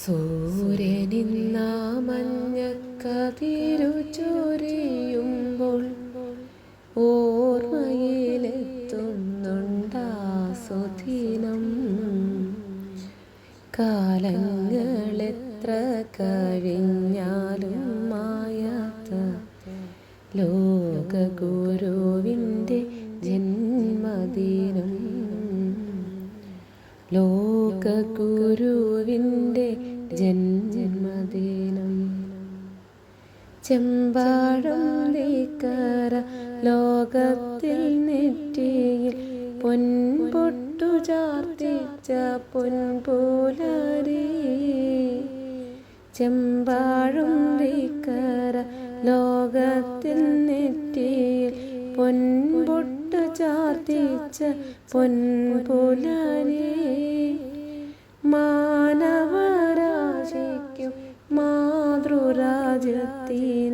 സൂര്യനിന്നാ മഞ്ഞ കതിരു ചൊരിയുമ്പോൾ ഓർമ്മയിലെത്തുന്നുണ്ടാസുദിനം കാലങ്ങളെത്ര കഴിഞ്ഞാലും മായാത്ത ലോകഗുരുവിന്റെ ജന്മദിനം. ലോകഗുരുവിന്റെ ചെമ്പാടും ലോകത്തിൽ നെറ്റിയിൽ പൊൻപൊട്ടു ചാർത്തിച്ച പൊൻപുലരി. ചെമ്പാഴും നീക്കര ലോകത്തിൽ നെറ്റിയിൽ പൊൻപൊട്ടു ചാർത്തിച്ച പൊൻപുലരി. മാനവരാശിക്കും മാതൃരാജ്യത്തിനും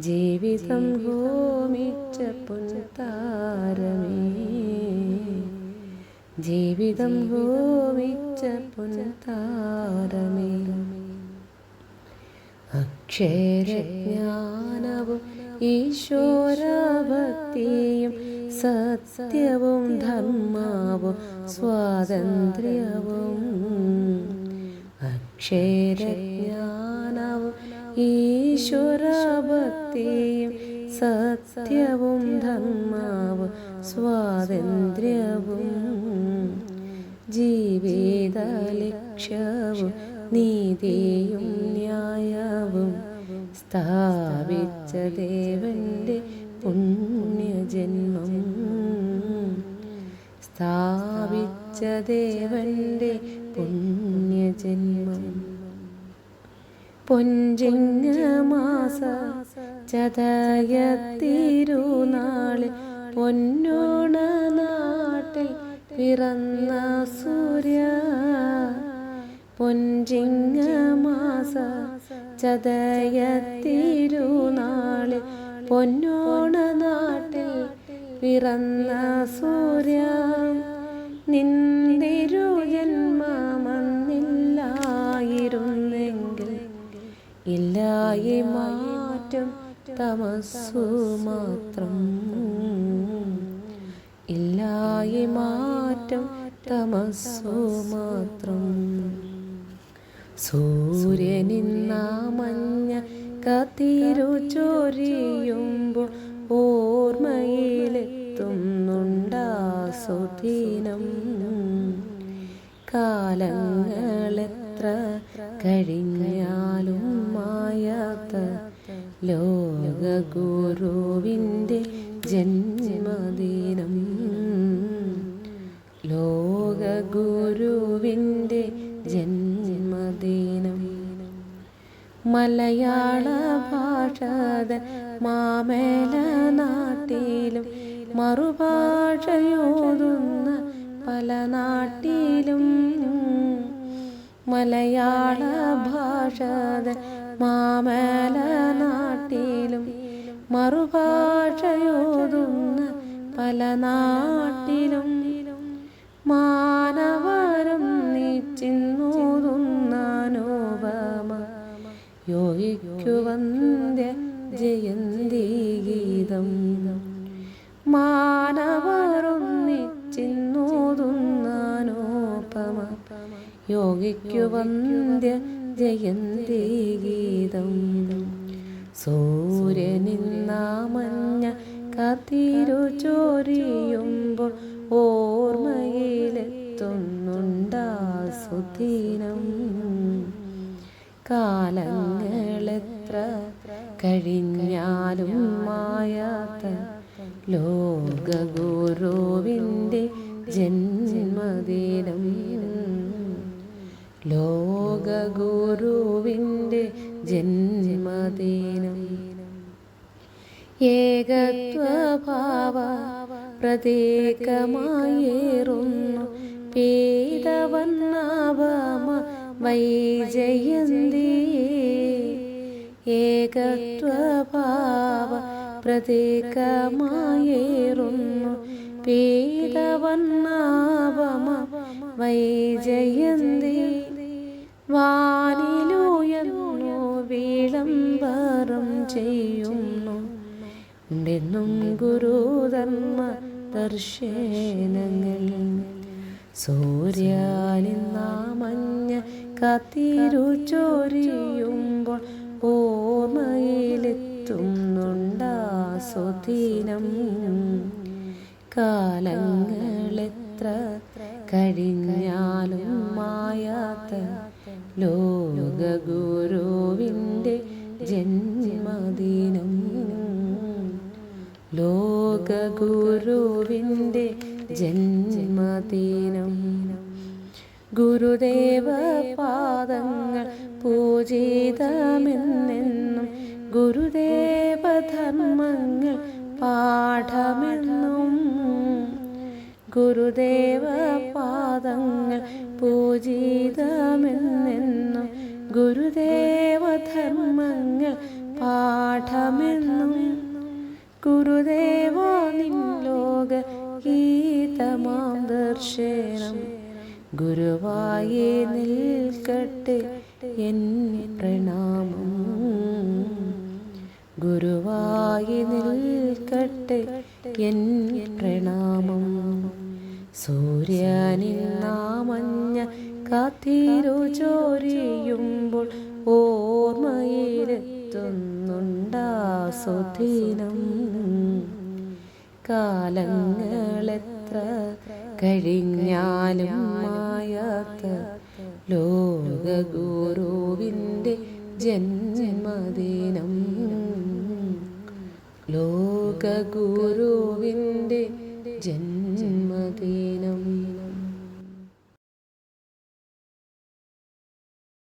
ജീവിതം ഹോമിച്ച പൊൻതാരമേ. ജീവിതം ഹോമിച്ച പൊൻതാരമേ. അക്ഷരജ്ഞാനവും ഈശ്വരഭക്തിയും സത്യവും ധർമ്മവും സ്വാതന്ത്ര്യവും. അക്ഷരജ്ഞാനവും ഈശ്വരഭക്തിയും സത്യവും ധർമ്മവും സ്വാതന്ത്ര്യവും ജീവിത ലക്ഷ്യവും നീതിയും ന്യായവും സ്ഥാപിച്ച ദേവന്റെ പുണ്യജന്മം. സ്ഥാപിച്ച ദേവന്റെ പുണ്യജന്മം. പൊഞ്ചിങ്ങമാസ ചതയത്തിരുനാളിൽ പൊന്നോണ നാട്ടിൽ പിറന്ന സൂര്യ പൊഞ്ചിങ്ങമാസ ചതയത്തിരുനാളിൽ പൊന്നോണ നാട്ടിൽ പിറന്ന സൂര്യ നിന്തിരു ജന്മമന്നില്ലായിരുന്നെങ്കിൽ ഇല്ലായി മാറ്റം തമസ്സു മാത്രം. ഇല്ലായി മാറ്റം തമസ്സു മാത്രം. സൂര്യനിന്നാ മഞ്ഞ കത്തിരു ചൊരിയുമ്പോൾ ഓർമ്മയിലെത്തുന്നുണ്ടാ സുദിനം. കാലങ്ങളെത്ര കഴിഞ്ഞാലും മായാത്ത ലോകഗുരുവിന്റെ ജന്മദിനം. ലോകഗുരുവിന്റെ ജന്മദിനം. മലയാള ഭാഷത മാമേല നാട്ടിലും മറുഭാഷയോതുന്ന പല നാട്ടിലും. മലയാള ഭാഷത മാമേല നാട്ടിലും മറുഭാഷയോതുന്ന പല നാട്ടിലും മാനവരും നീച്ചിന്നോതുന്നാനോപമ യോഗിക്കു വന്ദ്യ ജയന്തി ഗീതം മാനവരും നിച്ചിന്നോതുന്നാനോപമ യോഗിക്കു വന്ദ്യ ജയന്തി ഗീതം സൂര്യനിന്നാ മഞ്ഞ കാത്തിരു ചോരിയുമ്പോൾ ഓർമ്മയിലെത്തുന്നുണ്ടാ സുദിനം. കാലങ്ങളെത്ര കഴിഞ്ഞാലും മായാത്ത ലോകഗുരുവിന്റെ ജന്മദിനം. ലോകഗുരുവിന്റെ ജന്മദിനം ഏകത്വഭാവ പ്രതീകമായേറുന്നു. പീതവന്നാഭമ വൈജയന്തി. ഏകത്വഭാവ പ്രതീകമായേറുന്നു. പീതവന്നാഭമ വൈജയന്തി. വാ ചെയ്യുന്നു. ഉണ്ടെന്നും ഗുരുധർമ്മ ദർശനങ്ങൾ. സൂര്യാനിന്ന നാമഞ്ഞ കത്തിരു ചോരിയുമ്പോൾ ഓർമ്മയിലെത്തുന്നുണ്ടാ കാലങ്ങളെത്ര കഴിഞ്ഞാലും മായാത്ത ലോകഗുരുവിൻ ജന്മദിനം. ലോകഗുരുവിന്റെ ജന്മദിനം. ഗുരുദേവ പാദങ്ങൾ പൂജിതമെന്നെന്നും ഗുരുദേവധർമ്മങ്ങൾ പാഠമെന്നും ഗുരുദേവ പാദങ്ങൾ പൂജിതമെന്നെന്നും ഗുരുദേവ പാഠമെന്നും നിൻ നിൻലോക ഗീതമാം ദർശനം. ഗുരുവായി നിൽക്കട്ടെ എൻ പ്രണാമം. ഗുരുവായി നിൽക്കട്ടെ എൻ പ്രണാമം. സൂര്യനിന്നാമഞ്ഞ കാത്തിരു ചോരിയുമ്പോൾ ഓർമ്മയിലെത്തുന്നുണ്ടാ സുദിനം. കാലങ്ങളെത്ര കഴിഞ്ഞാലും മായാത്ത ലോകഗുരുവിന്റെ ജന്മദിനം. ലോകഗുരുവിന്റെ